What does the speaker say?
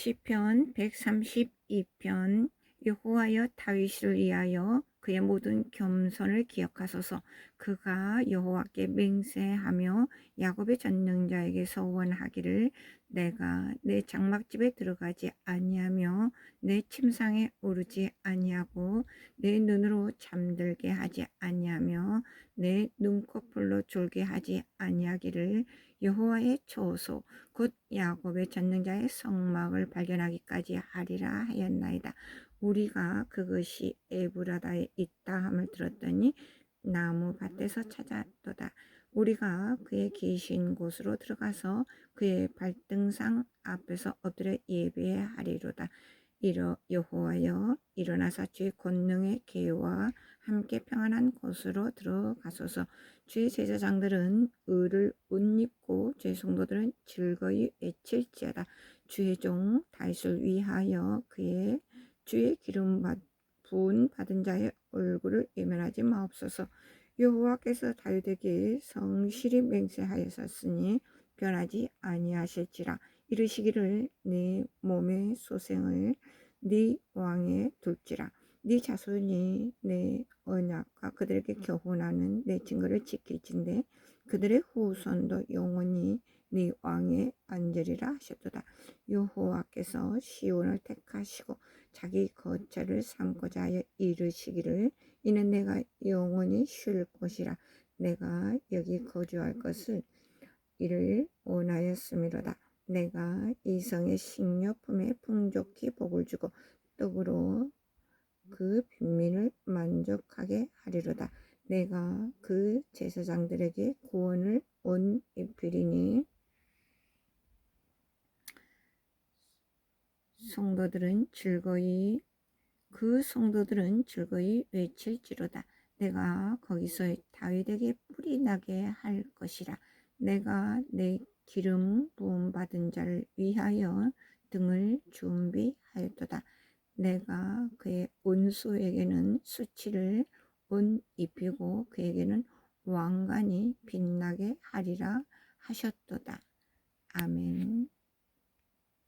시편 132편 여호와여 다윗을 위하여 그의 모든 겸손을 기억하소서 그가 여호와께 맹세하며 야곱의 전능자에게 서원하기를 내가 내 장막집에 들어가지 아니하며 내 침상에 오르지 아니하고 내 눈으로 잠들게 하지 아니하며 내 눈꺼풀로 졸게 하지 아니하기를 여호와의 초소 곧 야곱의 전능자의 성막을 발견하기까지 하리라 하였나이다. 우리가 그것이 에브라다에 있다 함을 들었더니 나무 밭에서 찾았도다. 우리가 그의 계신 곳으로 들어가서 그의 발등상 앞에서 엎드려 예배하리로다. 이러 여호와여 일어나사 주의 권능의 계와 함께 평안한 곳으로 들어가소서. 주의 제사장들은 의를 옷 입고 주의 성도들은 즐거이 외칠지어다. 주의 종 다윗을 위하여 그의 주의 기름 부은 받은 자의 얼굴을 예면하지 마옵소서. 여호와께서 다윗에게 성실히 맹세하였었으니 변하지 아니하실지라 이르시기를 네 몸의 소생을 네 왕에 둘지라 네 자손이 내 언약과 그들에게 교훈하는 내 증거를 지킬진데 그들의 후손도 영원히 네 왕에 앉으리라 하셨도다. 여호와께서 시온을 택하시고 자기 거처를 삼고자 하여 이르시기를 이는 내가 영원히 쉴 곳이라 내가 여기 거주할 것을 이를 원하였음이로다. 내가 이성의 식료품에 풍족히 복을 주고 떡으로 그 빈민을 만족하게 하리로다. 내가 그 제사장들에게 구원을 온 입히리니 성도들은 즐거이 그 성도들은 즐거이 외칠지로다. 내가 거기서 다윗에게 뿌리 나게 할 것이라. 내가 내 기름 부음 받은 자를 위하여 등을 준비하였도다. 내가 그의 온수에게는 수치를 옷 입히고 그에게는 왕관이 빛나게 하리라 하셨도다. 아멘.